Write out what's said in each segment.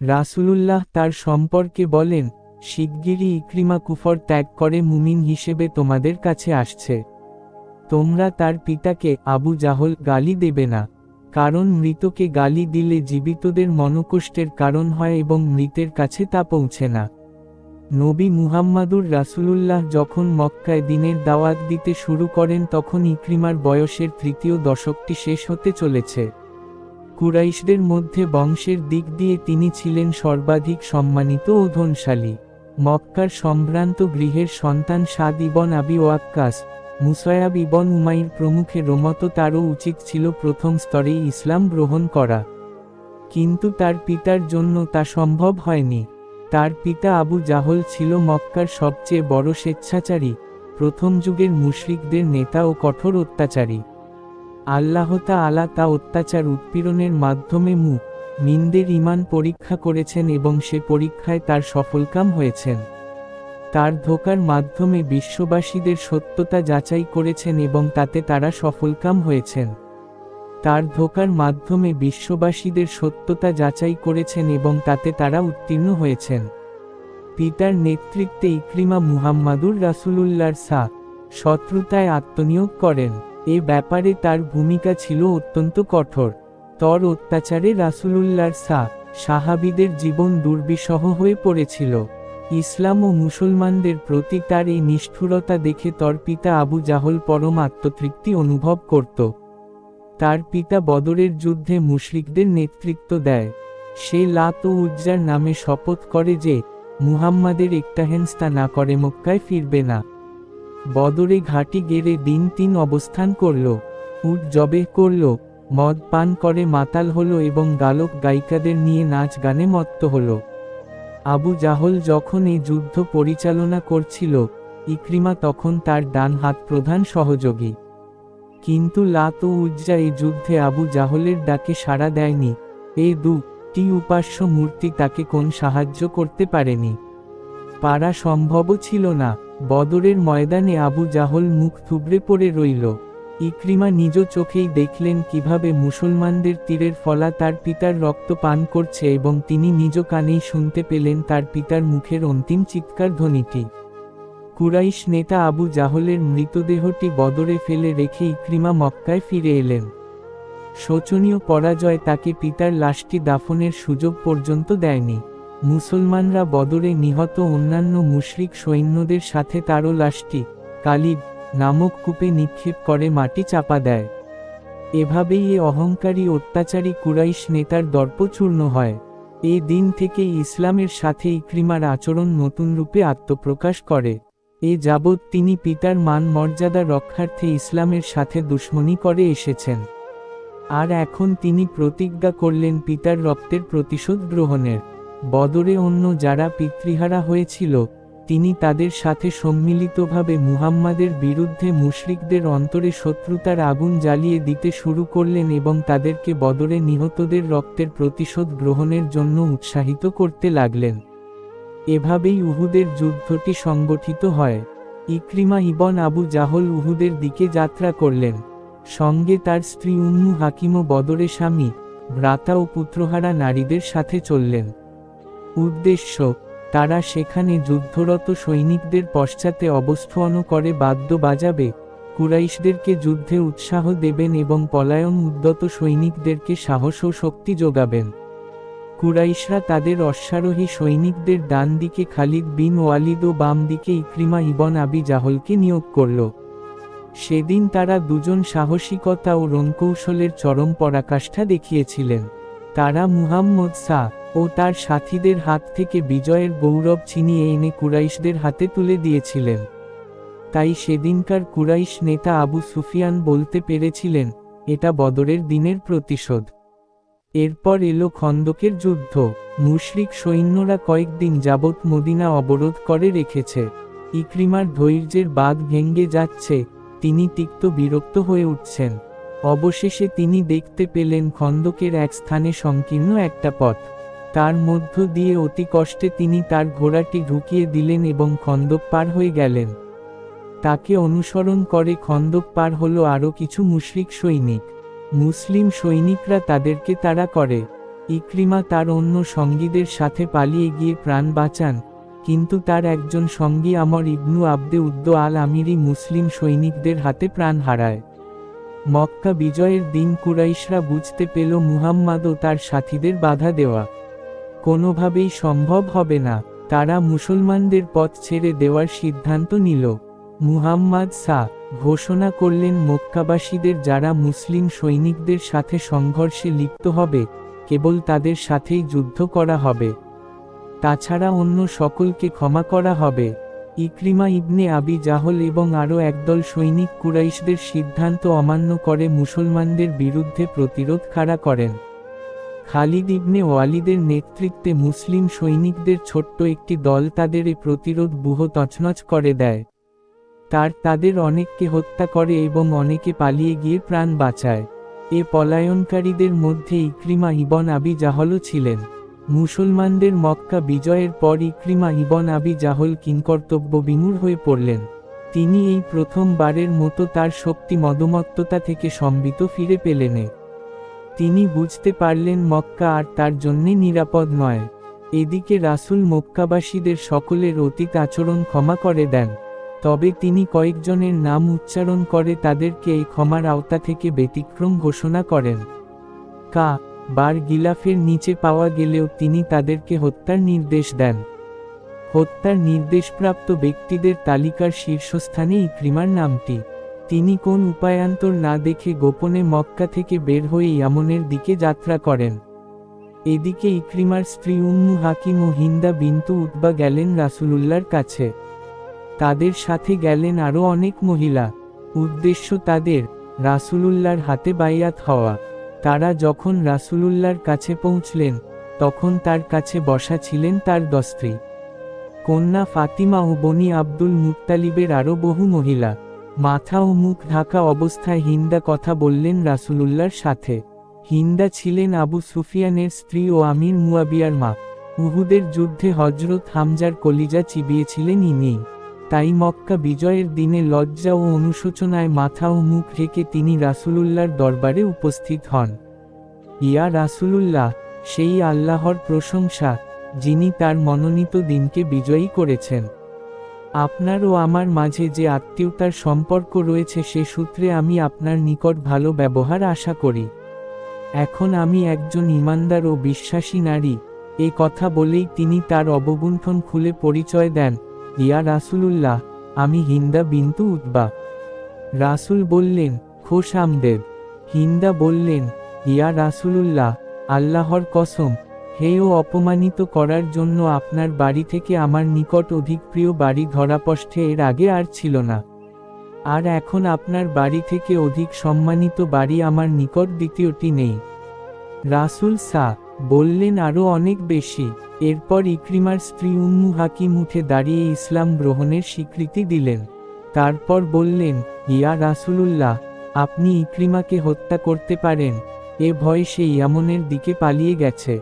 রাসূলুল্লাহ তার সম্পর্কে বলেন, শিগগিরই ইক্রিমা কুফর ত্যাগ করে মুমিন হিসেবে তোমাদের কাছে আসছে। তোমরা তার পিতাকে আবু জাহল গালি দেবে না, কারণ মৃতকে গালি দিলে জীবিতদের মনকষ্টের কারণ হয় এবং মৃতের কাছে তা পৌঁছে না। নবী মুহাম্মাদুর রাসূলুল্লাহ যখন মক্কায় দিনের দাওয়াত দিতে শুরু করেন তখন ইক্রিমার বয়সের তৃতীয় দশকটি শেষ হতে চলেছে। কুরাইশদের মধ্যে বংশের দিক দিয়ে তিনি ছিলেন সর্বাধিক সম্মানিত ও ধনশালী। মক্কার সম্ভ্রান্ত গৃহের সন্তান সাদ ইবন আবি ওয়াক্কাস, মুসায়াব ইবন উমাইর প্রমুখে রোমত তারও উচিত ছিল প্রথম স্তরে ইসলাম গ্রহণ করা। কিন্তু তার পিতার জন্য তা সম্ভব হয়নি। তার পিতা আবু জাহল ছিল মক্কার সবচেয়ে বড় স্বেচ্ছাচারী, প্রথম যুগের মুশরিকদের নেতা ও কঠোর অত্যাচারী। আল্লাহতা আলা তা অত্যাচার উৎপীড়নের মাধ্যমে মু মিনদের ইমান পরীক্ষা করেছেন এবং সে পরীক্ষায় তার সফলকাম হয়েছেন। তার ধোকার মাধ্যমে বিশ্ববাসীদের সত্যতা যাচাই করেছেন এবং তাতে তারা সফলকাম হয়েছেন। তার ধোকার মাধ্যমে বিশ্ববাসীদের সত্যতা যাচাই করেছেন এবং তাতে তারা উত্তীর্ণ হয়েছেন। পিতার নেতৃত্বে ইক্রিমা মুহাম্মাদুর রাসূলুল্লাহর সা, শত্রুতায় আত্মনিয়োগ করেন। এ ব্যাপারে তার ভূমিকা ছিল অত্যন্ত কঠোর। তর অত্যাচারে রাসূলুল্লাহর সা, সাহাবিদের জীবন দুর্বিষহ হয়ে পড়েছিল। ইসলাম ও মুসলমানদের প্রতি তার এই নিষ্ঠুরতা দেখে তর পিতা আবু জাহল পরম আত্মতৃপ্তি অনুভব করত। তার পিতা বদরের যুদ্ধে মুশরিকদের নেতৃত্ব দেয়। সে লাত ও উজ্জার নামে শপথ করে যে, মুহাম্মাদের একটাহেন্স্তা না করে মক্কায় ফিরবে না। বদরে ঘাটি গেড়ে দিন তিন অবস্থান করল। উট জবে করল, মদ পান করে মাতাল হলো এবং গালক গায়িকাদের নিয়ে নাচ গানে মত্ত হলো। আবু জাহল যখন এই যুদ্ধ পরিচালনা করছিল, ইক্রিমা তখন তার ডান হাত প্রধান সহযোগী। কিন্তু লাত ও উজ্জা এই যুদ্ধে আবু জাহলের ডাকে সাড়া দেয়নি। এই দুটি উপাস্য মূর্তি তাকে কোন সাহায্য করতে পারেনি। পারা সম্ভবও ছিল না। বদরের ময়দানে আবু জাহল মুখ থুবড়ে পড়ে রইল। ইক্রিমা নিজ চোখেই দেখলেন কীভাবে মুসলমানদের তীরের ফলা তার পিতার রক্ত পান করছে এবং তিনি নিজ কানেই শুনতে পেলেন তার পিতার মুখের অন্তিম চিৎকার ধ্বনিটি। কুরাইশ নেতা আবু জাহলের মৃতদেহটি বদরে ফেলে রেখে ইক্রিমা মক্কায় ফিরে এলেন। শোচনীয় পরাজয় তাকে পিতার লাশটি দাফনের সুযোগ পর্যন্ত দেয়নি। মুসলমানরা বদরে নিহত অন্যান্য মুশরিক সৈন্যদের সাথে তারও লাশটি, কালিব, নামক কূপে নিক্ষেপ করে মাটি চাপা দেয়। এভাবেই এ অহংকারী অত্যাচারী কুরাইশ নেতার দর্প চূর্ণ হয়। এ দিন থেকে ইসলামের সাথে ইক্রিমার আচরণ নতুন রূপে আত্মপ্রকাশ করে। এ যাবৎ তিনি পিতার মান মর্যাদা রক্ষার্থে ইসলামের সাথে দুশ্মনী করে এসেছেন। আর এখন তিনি প্রতিজ্ঞা করলেন পিতার রক্তের প্রতিশোধ গ্রহণের। বদরে অন্য যারা পিতৃহারা হয়েছিল, তিনি তাদের সাথে সম্মিলিতভাবে মুহাম্মাদের বিরুদ্ধে মুশরিকদের অন্তরে শত্রুতার আগুন জ্বালিয়ে দিতে শুরু করলেন এবং তাদেরকে বদরে নিহতদের রক্তের প্রতিশোধ গ্রহণের জন্য উৎসাহিত করতে লাগলেন। এভাবেই উহুদের যুদ্ধটি সংগঠিত হয়। ইক্রিমা ইবন আবু জাহল উহুদের দিকে যাত্রা করলেন। সঙ্গে তার স্ত্রী উম্মু হাকিমও বদরে স্বামী, ভ্রাতা ও পুত্রহারা নারীদের সাথে চললেন। উদ্দেশ্য, তারা সেখানে যুদ্ধরত সৈনিকদের পশ্চাতে অবস্থান করে বাদ্য বাজাবে কুরাইশদেরকে যুদ্ধে উৎসাহ দেবেন এবং পলায়ন উদ্যত সৈনিকদেরকে সাহস ও শক্তি যোগাবেন। কুরাইশরা তাদের অশ্বারোহী সৈনিকদের ডান দিকে খালিদ বিন ওয়ালিদ ও বাম দিকে ইক্রিমা ইবন আবি জাহলকে নিয়োগ করল। সেদিন তারা দুজন সাহসিকতা ও রণকৌশলের চরম পরাকাষ্ঠা দেখিয়েছিলেন। তারা মুহাম্মদ সা ও তার সাথীদের হাত থেকে বিজয়ের গৌরব ছিনিয়ে এনে কুরাইশদের হাতে তুলে দিয়েছিলেন। তাই সেদিনকার কুরাইশ নেতা আবু সুফিয়ান বলতে পেরেছিলেন, এটা বদরের দিনের প্রতিশোধ। এরপর এলো খন্দকের যুদ্ধ। মুশরিক সৈন্যরা কয়েকদিন যাবৎ মদিনা অবরোধ করে রেখেছে। ইক্রিমার ধৈর্যের বাঁধ ভেঙ্গে যাচ্ছে। তিনি তিক্ত বিরক্ত হয়ে উঠছেন। অবশেষে তিনি দেখতে পেলেন খন্দকের এক স্থানে সংকীর্ণ একটা পথ। তার মধ্য দিয়ে অতি কষ্টে তিনি তার ঘোড়াটি ঢুকিয়ে দিলেন এবং খন্দক পার হয়ে গেলেন। তাকে অনুসরণ করে খন্দক পার হলো আরও কিছু মুশরিক সৈনিক। মুসলিম সৈনিকরা তাদেরকে তাড়া করে। ইক্রিমা তার অন্য সঙ্গীদের সাথে পালিয়ে গিয়ে প্রাণ বাঁচান। কিন্তু তার একজন সঙ্গী আমর ইবনু আব্দে উদ্দ আল আমিরি মুসলিম সৈনিকদের হাতে প্রাণ হারায়। মক্কা বিজয়ের দিন কুরাইশরা বুঝতে পেল মুহাম্মাদও তার সাথীদের বাধা দেওয়া। কোনোভাবেই সম্ভব হবে না, তারা মুসলমানদের পথ ছেড়ে দেওয়ার সিদ্ধান্ত নিল। মুহাম্মদ সা ঘোষণা করলেন মক্কাবাসীদের যারা মুসলিম সৈনিকদের সাথে সংঘর্ষে লিপ্ত হবে, কেবল তাদের সাথেই যুদ্ধ করা হবে। তাছাড়া অন্য সকলকে ক্ষমা করা হবে। ইক্রিমা ইবনে আবি জাহল এবং আরও একদল সৈনিক কুরাইশদের সিদ্ধান্ত অমান্য করে মুসলমানদের বিরুদ্ধে প্রতিরোধ খাড়া করেন। খালিদ ইবনে ওয়ালিদের নেতৃত্বে মুসলিম সৈনিকদের ছোট্ট একটি দল তাদের এ প্রতিরোধ বুহ তছনছ করে দেয়। তার তাদের অনেককে হত্যা করে এবং অনেকে পালিয়ে গিয়ে প্রাণ বাঁচায়। এ পলায়নকারীদের মধ্যে ইক্রিমা ইবন আবি জাহলও ছিলেন। মুসলমানদের মক্কা বিজয়ের পর ইক্রিমা ইবন আবি জাহল কিংকর্তব্য বিমূর হয়ে পড়লেন। তিনি এই প্রথমবারের মতো তার শক্তি মদমত্ততা থেকে সম্বিত ফিরে পেলেনে তিনি বুঝতে পারলেন মক্কা আর তার জন্যে নিরাপদ নয়। এদিকে রাসুল মক্কাবাসীদের সকলের অতীত আচরণ ক্ষমা করে দেন। তবে তিনি কয়েকজনের নাম উচ্চারণ করে তাদেরকে এই ক্ষমার আওতা থেকে ব্যতিক্রম ঘোষণা করেন। কা বার গিলাফের নিচে পাওয়া গেলেও তিনি তাদেরকে হত্যার নির্দেশ দেন। হত্যার নির্দেশপ্রাপ্ত ব্যক্তিদের তালিকার শীর্ষস্থানে ইক্রিমার নামটি। তিনি কোন উপায়ান্তর না দেখে গোপনে মক্কা থেকে বের হয়ে ইয়ামনের দিকে যাত্রা করেন। এদিকে ইক্রিমার স্ত্রী উম্মু হাকিম ও হিন্দা বিন্তু উতবা গেলেন রাসুলুল্লার কাছে। তাদের সাথে গেলেন আরও অনেক মহিলা। উদ্দেশ্য তাদের রাসুলুল্লার হাতে বাইয়াত হওয়া। তারা যখন রাসুলুল্লার কাছে পৌঁছলেন, তখন তার কাছে বসা ছিলেন তার দস্ত্রী। কন্যা ফাতিমা ও বনি আব্দুল মুক্তালিবের আরও বহু মহিলা। মাথা ও মুখ ঢাকা অবস্থায় হিন্দা কথা বললেন রাসুলুল্লার সাথে। হিন্দা ছিলেন আবু সুফিয়ানের স্ত্রী ও আমির মুয়াবিয়ার মা। উহুদের যুদ্ধে হজরত হামজার কলিজা চিবিয়েছিলেন ইনি। তাই মক্কা বিজয়ের দিনে লজ্জা ও অনুশোচনায় মাথা ও মুখ রেখে তিনি রাসুলুল্লাহর দরবারে উপস্থিত হন। ইয়া রাসুলুল্লাহ, সেই আল্লাহর প্রশংসা, যিনি তার মনোনীত দিনকে বিজয়ী করেছেন। আপনার ও আমার মাঝে যে আত্মীয়তার সম্পর্ক রয়েছে সে সূত্রে আমি আপনার নিকট ভালো ব্যবহার আশা করি। এখন আমি একজন ইমানদার ও বিশ্বাসী নারী, এ কথা বলেই তিনি তার অবগুণ্ঠন খুলে পরিচয় দেন। ইয়া রাসুলুল্লাহ, আমি হিন্দা বিন্তু উদ্বা রাসুল বললেন, খোশ আমদেদ হিন্দা বললেন, ইয়া রাসুলুল্লাহ, আল্লাহর কসম, হে ও অপমানিত করার জন্য আপনার বাড়ি থেকে আমার নিকট অধিক প্রিয় বাড়ি ধরাপষ্ঠে এর আগে আর ছিল না। আর এখন আপনার বাড়ি থেকে অধিক সম্মানিত বাড়ি আমার নিকট দ্বিতীয়টি নেই। রাসুল সা বললেন আরও অনেক বেশি। এরপর ইক্রিমার স্ত্রী উম্মু হাকিম উঠে দাঁড়িয়ে ইসলাম গ্রহণের স্বীকৃতি দিলেন। তারপর বললেন, ইয়া রাসুলুল্লাহ, আপনি ইক্রিমাকে হত্যা করতে পারেন। এ ভয় সে ইয়ামনের দিকে পালিয়ে গেছে।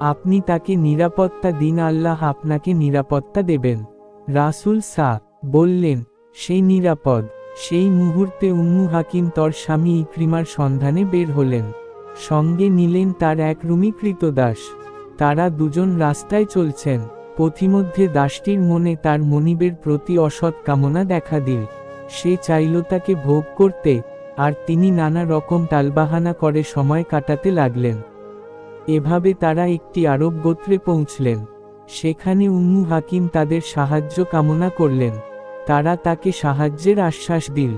আপনি তাকে নিরাপত্তা দিন, আল্লাহ আপনাকে নিরাপত্তা দেবেন। রাসুল সা বললেন সেই নিরাপদ। সেই মুহূর্তে উম্মু হাকিম তর স্বামী ইক্রিমার সন্ধানে বের হলেন। সঙ্গে নিলেন তার এক রুমিকৃত দাস। তারা দুজন রাস্তায় চলছেন, পথিমধ্যে দাসটির মনে তার মনিবের প্রতি অসৎ কামনা দেখা দিল। সে চাইল তাকে ভোগ করতে, আর তিনি নানা রকম টালবাহানা করে সময় কাটাতে লাগলেন। এভাবে তারা একটি আরব গোত্রে পৌঁছলেন। সেখানে উম্মু হাকিম তাদের সাহায্য কামনা করলেন। তারা তাকে সাহায্যের আশ্বাস দিল।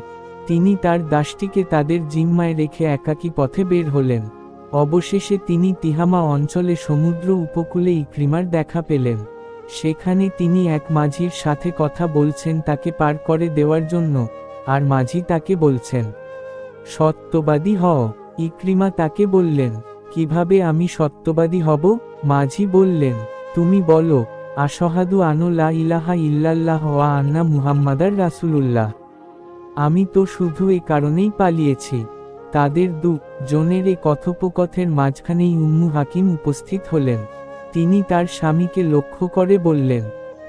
তিনি তার দাসটিকে তাদের জিম্মায় রেখে একাকী পথে বের হলেন। অবশেষে তিনি তিহামা অঞ্চলে সমুদ্র উপকূলে ইক্রিমার দেখা পেলেন। সেখানে তিনি এক মাঝির সাথে কথা বলছেন তাকে পার করে দেওয়ার জন্য, আর মাঝি তাকে বলছেন, সত্যবাদী হও। ইক্রিমা তাকে বললেন, কীভাবে আমি সত্যবাদী হব? মাঝি বললেন, তুমি বলো, আশহাদু আনো লা ইলাহা ইল্লাল্লাহ ওয়া আন্না মুহাম্মাদার রাসুলুল্লাহ। আমি তো শুধু এ কারণেই পালিয়েছি। তাদের দু জনের এ কথোপকথের মাঝখানেই উম্মু হাকিম উপস্থিত হলেন। তিনি তার স্বামীকে লক্ষ্য করে বললেন,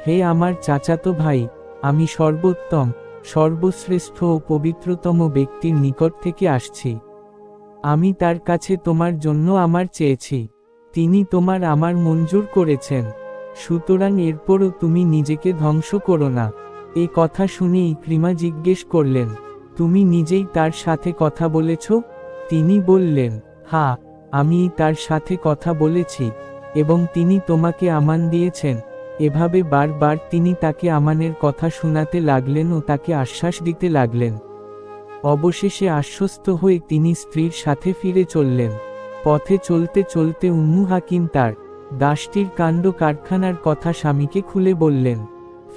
হে আমার চাচাতো ভাই, আমি সর্বোত্তম, সর্বশ্রেষ্ঠ ও পবিত্রতম ব্যক্তির নিকট থেকে আসছি। আমি তার কাছে তোমার জন্য আমার চেয়েছি। তিনি তোমার আমার মঞ্জুর করেছেন। সুতরাং এরপরও তুমি নিজেকে ধ্বংস করো না। এ কথা শুনে ইক্রিমা জিজ্ঞেস করলেন, তুমি নিজেই তার সাথে কথা বলেছ? তিনি বললেন, হা আমি তার সাথে কথা বলেছি, এবং তিনি তোমাকে আমান দিয়েছেন। এভাবে বারবার তিনি তাকে আমানের কথা শোনাতে লাগলেন ও তাকে আশ্বাস দিতে লাগলেন। অবশেষে আশ্বস্ত হয়ে তিনি স্ত্রীর সাথে ফিরে চললেন। পথে চলতে চলতে উম্মু হাকিম তার দাসটির কাণ্ড কারখানার কথা স্বামীকে খুলে বললেন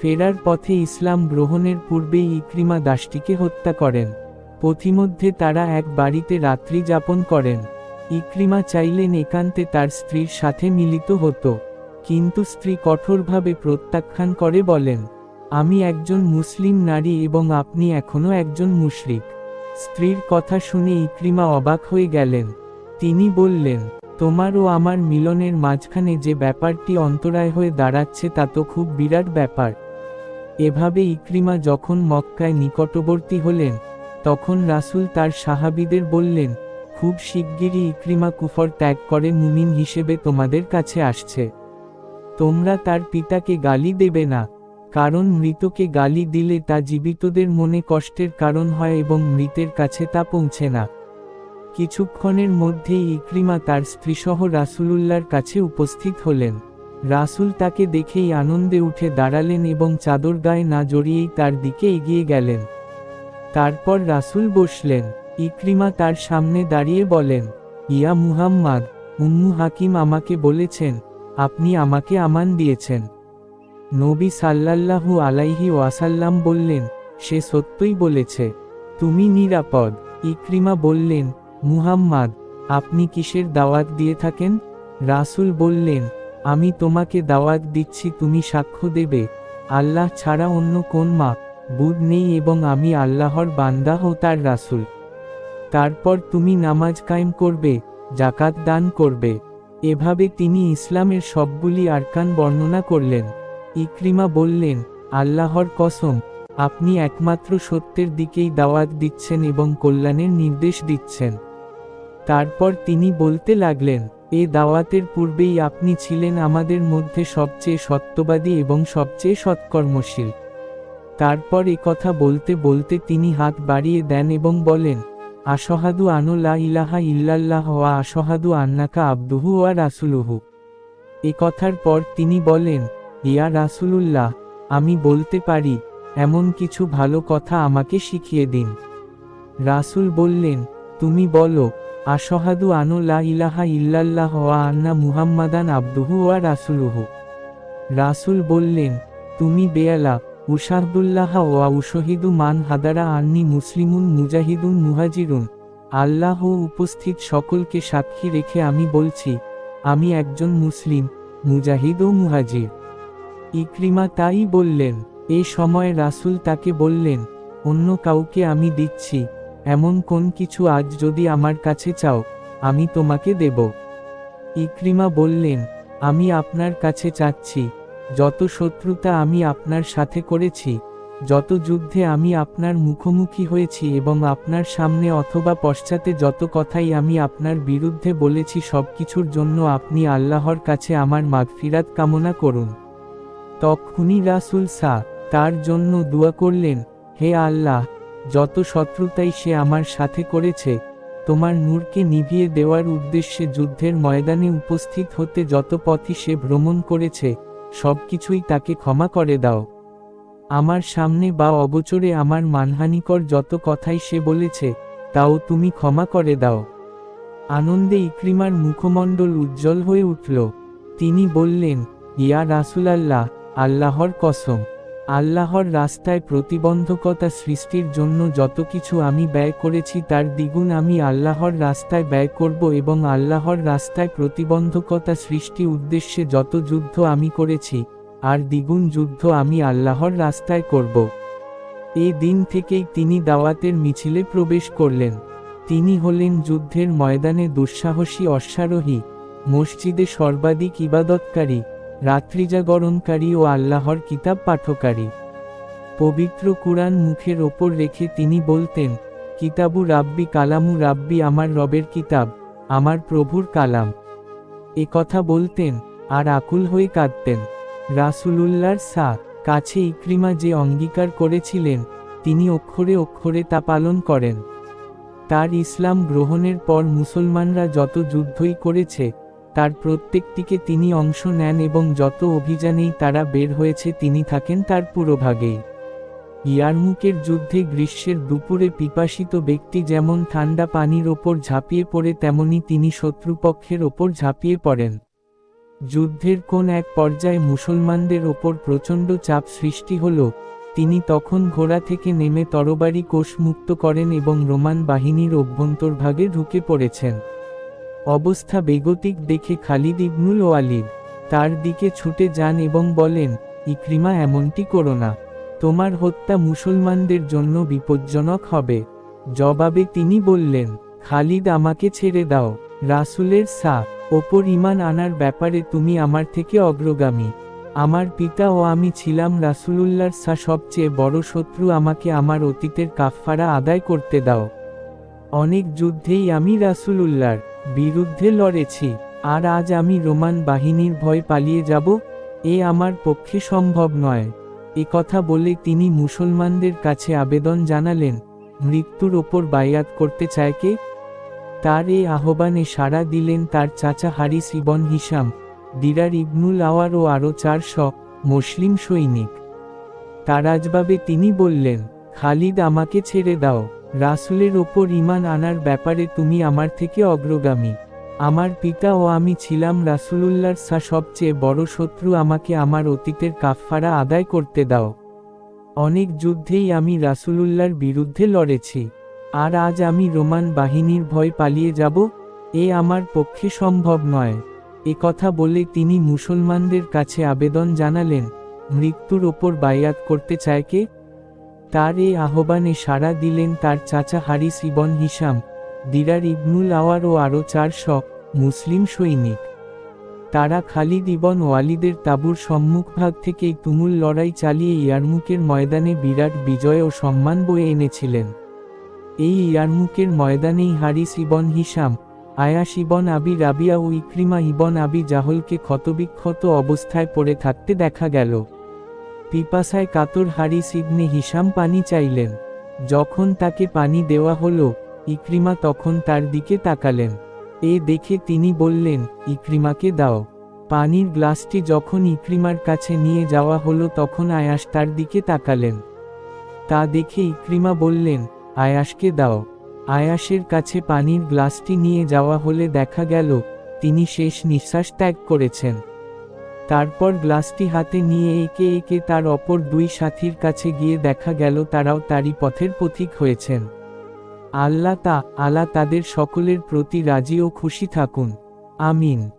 ফেরার পথে ইসলাম গ্রহণের পূর্বেই ইক্রিমা দাসটিকে হত্যা করেন। পথিমধ্যে তারা এক বাড়িতে রাত্রি যাপন করেন। ইক্রিমা চাইলেন একান্তে তার স্ত্রীর সাথে মিলিত হতো। কিন্তু স্ত্রী কঠোরভাবে প্রত্যাখ্যান করে বলেন, আমি একজন মুসলিম নারী এবং আপনি এখনও একজন মুশরিক। স্ত্রীর কথা শুনে ইক্রিমা অবাক হয়ে গেলেন। তিনি বললেন, তোমার ও আমার মিলনের মাঝখানে যে ব্যাপারটি অন্তরায় হয়ে দাঁড়াচ্ছে তা তো খুব বিরাট ব্যাপার। এভাবে ইক্রিমা যখন মক্কায় নিকটবর্তী হলেন, তখন রাসূল তার সাহাবিদের বললেন, খুব শিগগিরই ইক্রিমা কুফর ত্যাগ করে মুমিন হিসেবে তোমাদের কাছে আসছে। তোমরা তার পিতাকে গালি দেবে না, কারণ মৃতকে গালি দিলে তা জীবিতদের মনে কষ্টের কারণ হয় এবং মৃতের কাছে তা পৌঁছে না। কিছুক্ষণের মধ্যেই ইক্রিমা তার স্ত্রীসহ রাসূলুল্লাহর কাছে উপস্থিত হলেন। রাসূল তাকে দেখেই আনন্দে উঠে দাঁড়ালেন এবং চাদর গায়ে না জড়িয়েই তার দিকে এগিয়ে গেলেন। তারপর রাসূল বসলেন, ইক্রিমা তার সামনে দাঁড়িয়ে বলেন, ইয়া মুহাম্মাদ, উম্মু হাকিম আমাকে বলেছেন, আপনি আমাকে আমান দিয়েছেন। নবী সাল্লাল্লাহু আলাইহি ওয়াসাল্লাম বললেন, সে সত্যই বলেছে, তুমি নিরাপদ। ইক্রিমা বললেন, মুহাম্মাদ, আপনি কিসের দাওয়াত দিয়ে থাকেন? রাসূল বললেন আমি তোমাকে দাওয়াত দিচ্ছি, তুমি সাক্ষ্য দেবে। আল্লাহ ছাড়া অন্য কোন মা, বুধ নেই এবং আমি আল্লাহর বান্দা ও তার রাসুল। তারপর তুমি নামাজ কায়েম করবে জাকাত দান করবে। এভাবে তিনি ইসলামের সবগুলি আরকান বর্ণনা করলেন। ইক্রিমা বললেন, আল্লাহর কসম, আপনি একমাত্র সত্যের দিকেই দাওয়াত দিচ্ছেন এবং কল্যাণের নির্দেশ দিচ্ছেন। তারপর তিনি বলতে লাগলেন এ দাওয়াতের পূর্বেই আপনি ছিলেন আমাদের মধ্যে সবচেয়ে সত্যবাদী এবং সবচেয়ে সৎকর্মশীল। তারপর কথা বলতে বলতে তিনি হাত বাড়িয়ে দেন এবং বলেন, আশহাদু আনু লা ইলাহা ইল্লাল্লাহ ওয়া আশহাদু আন্নাকা আব্দুহু ওয়া রাসুলুহু। এ কথার পর তিনি বলেন, ইয়া রাসুলুল্লাহ, আমি বলতে পারি, এমন কিছু ভালো কথা আমাকে শিখিয়ে দিন। রাসুল বললেন, তুমি বলো আশহাদু আনু লা ইলাহা ইল্লাল্লাহ আন্না মুহাম্মাদান আব্দুহু ওয়া রাসুলুহু। রাসুল বললেন, তুমি বেয়ালা, উশাহদুল্লাহ ওয়া উশহিদু মান হাদারা আন্নি মুসলিমুন মুজাহিদুন মুহাজিরুন। আল্লাহ উপস্থিত সকলকে সাক্ষী রেখে আমি বলছি, আমি একজন মুসলিম, মুজাহিদ ও মুহাজির। ইক্রিমা তাই বললেন, এ সময় রাসুল তাকে বললেন, অন্য কাউকে আমি দিচ্ছি এমন কোন কিছু আজ যদি আমার কাছে চাও, আমি তোমাকে দেব। ইক্রিমা বললেন, আমি আপনার কাছে চাচ্ছি, যত শত্রুতা আমি আপনার সাথে করেছি, যত যুদ্ধে আমি আপনার মুখোমুখি হয়েছি এবং আপনার সামনে অথবা পশ্চাতে যত কথাই আমি আপনার বিরুদ্ধে বলেছি সবকিছুর জন্য আপনি আল্লাহর কাছে আমার মাগফিরাত কামনা করুন। তখনই রাসুল সা, তার জন্য দোয়া করলেন, হে আল্লাহ যত শত্রুতাই সে আমার সাথে করেছে, তোমার নূরকে নিভিয়ে দেওয়ার উদ্দেশ্যে যুদ্ধের ময়দানে উপস্থিত হতে যত পথই সে ভ্রমণ করেছে, সবকিছুই তাকে ক্ষমা করে দাও। আমার সামনে বা অবচরে আমার মানহানিকর যত কথাই সে বলেছে, তাও তুমি ক্ষমা করে দাও। আনন্দে ইক্রিমার মুখমণ্ডল উজ্জ্বল হয়ে উঠল। তিনি বললেন, ইয়া রাসুলাল্লাহ, আল্লাহর কসম। আল্লাহর রাস্তায় প্রতিবন্ধকতা সৃষ্টির জন্য যত কিছু আমি ব্যয় করেছি তার দ্বিগুণ আমি আল্লাহর রাস্তায় ব্যয় করব এবং আল্লাহর রাস্তায় প্রতিবন্ধকতা সৃষ্টি উদ্দেশ্যে যত যুদ্ধ আমি করেছি, আর দ্বিগুণ যুদ্ধ আমি আল্লাহর রাস্তায় করব। এ দিন থেকেই তিনি দাওয়াতের মিছিলে প্রবেশ করলেন। তিনি হলেন যুদ্ধের ময়দানে দুঃসাহসী অশ্বারোহী, মসজিদে সর্বাধিক ইবাদতকারী রাত্রিজাগরণকারী ও আল্লাহর কিতাব পাঠকারী। পবিত্র কুরআন মুখের ওপর রেখে তিনি বলতেন, কিতাবু রাব্বি কালামু রাব্বি, আমার রবের কিতাব, আমার প্রভুর কালাম। এ কথা বলতেন, আর আকুল হয়ে কাঁদতেন। রাসুলুল্লাহর সা, কাছে ইক্রিমা যে অঙ্গীকার করেছিলেন, তিনি অক্ষরে অক্ষরে তা পালন করেন। তার ইসলাম গ্রহণের পর মুসলমানরা যত যুদ্ধই করেছে তার প্রত্যেকটিকে তিনি অংশ নেন এবং যত অভিযানেই তারা বের হয়েছে তিনি থাকেন তার পুরোভাগেই ইয়ারমুকের যুদ্ধে গ্রীষ্মের দুপুরে পিপাসিত ব্যক্তি যেমন ঠান্ডা পানির ওপর ঝাঁপিয়ে পড়ে, তেমনি তিনি শত্রুপক্ষের ওপর ঝাঁপিয়ে পড়েন। যুদ্ধের কোন এক পর্যায়ে মুসলমানদের ওপর প্রচণ্ড চাপ সৃষ্টি হল, তিনি তখন ঘোড়া থেকে নেমে তরবারি কোষমুক্ত করেন এবং রোমান বাহিনীর অভ্যন্তরভাগে ঢুকে পড়েছেন। অবস্থা বেগতিক দেখে খালিদ ইবনুল ওয়ালিদ তার দিকে ছুটে যান এবং বলেন, ইক্রিমা, এমনটি করো না। তোমার হত্যা মুসলমানদের জন্য বিপজ্জনক হবে। জবাবে তিনি বললেন, খালিদ আমাকে ছেড়ে দাও। রাসুলের সা ওপর ইমান আনার ব্যাপারে তুমি আমার থেকে অগ্রগামী। আমার পিতা ও আমি ছিলাম রাসুলুল্লাহর সা সবচেয়ে বড় শত্রু। আমাকে আমার অতীতের কাফফারা আদায় করতে দাও। অনেক যুদ্ধেই আমি রাসুলুল্লাহর বিরুদ্ধে লড়েছি, আর আজ আমি রোমান বাহিনীর ভয় পালিয়ে যাব, এ আমার পক্ষে সম্ভব নয়। এ কথা বলে তিনি মুসলমানদের কাছে আবেদন জানালেন, মৃত্যুর ওপর বায়াত করতে চায় কে? তার এই আহ্বানে সাড়া দিলেন তার চাচা Haris ibn Hisham Dirar ibnul Azwar ও আরও চারশ মুসলিম সৈনিক। তারাজবাবে তিনি বললেন, খালিদ আমাকে ছেড়ে দাও। রাসুলের ওপর ইমান আনার ব্যাপারে তুমি আমার থেকে অগ্রগামী। আমার পিতা ও আমি ছিলাম রাসুলুল্লাহর সা সবচেয়ে বড় শত্রু, আমাকে আমার অতীতের কাফফারা আদায় করতে দাও। অনেক যুদ্ধেই আমি রাসুলুল্লার বিরুদ্ধে লড়েছি। আর আজ আমি রোমান বাহিনীর ভয় পালিয়ে যাব, এ আমার পক্ষে সম্ভব নয়। এ কথা বলে তিনি মুসলমানদের কাছে আবেদন জানালেন, মৃত্যুর ওপর বায়াত করতে চায় কে? তার এ আহ্বানে সাড়া দিলেন তার চাচা Haris ibn Hisham Dirar ibnul Azwar ও আরও চারশ মুসলিম সৈনিক। তারা খালিদ ইবন ওয়ালিদের তাবুর সম্মুখভাগ থেকেই তুমুল লড়াই চালিয়ে ইয়ারমুকের ময়দানে বিরাট বিজয় ও সম্মান বয়ে এনেছিলেন। এই ইয়ারমুকের ময়দানেই হারিস ইবন হিসাম আয়াস ইবন আবি রাবিয়া ও ইক্রিমা ইবন আবি জাহলকে ক্ষতবিক্ষত অবস্থায় পড়ে থাকতে দেখা গেল। পিপাসায় কাতর হারিস ইবনে হিসাম পানি চাইলেন। যখন তাকে পানি দেওয়া হলো, ইক্রিমা তখন তার দিকে তাকালেন। এ দেখে তিনি বললেন, ইক্রিমাকে দাও। পানির গ্লাসটি যখন ইক্রিমার কাছে নিয়ে যাওয়া হলো তখন আয়াস তার দিকে তাকালেন। তা দেখে ইক্রিমা বললেন আয়াসকে দাও। আয়াসের কাছে পানির গ্লাসটি নিয়ে যাওয়া হলে দেখা গেল, তিনি শেষ নিঃশ্বাস ত্যাগ করেছেন। তারপর গ্লাসটি হাতে নিয়ে একে একে তার অপর দুই সাথীর কাছে গিয়ে দেখা গেল তারাও তারই পথের পথিক হয়েছেন। আল্লাহ তা আলা তাদের সকলের প্রতি রাজি ও খুশি থাকুন। আমিন।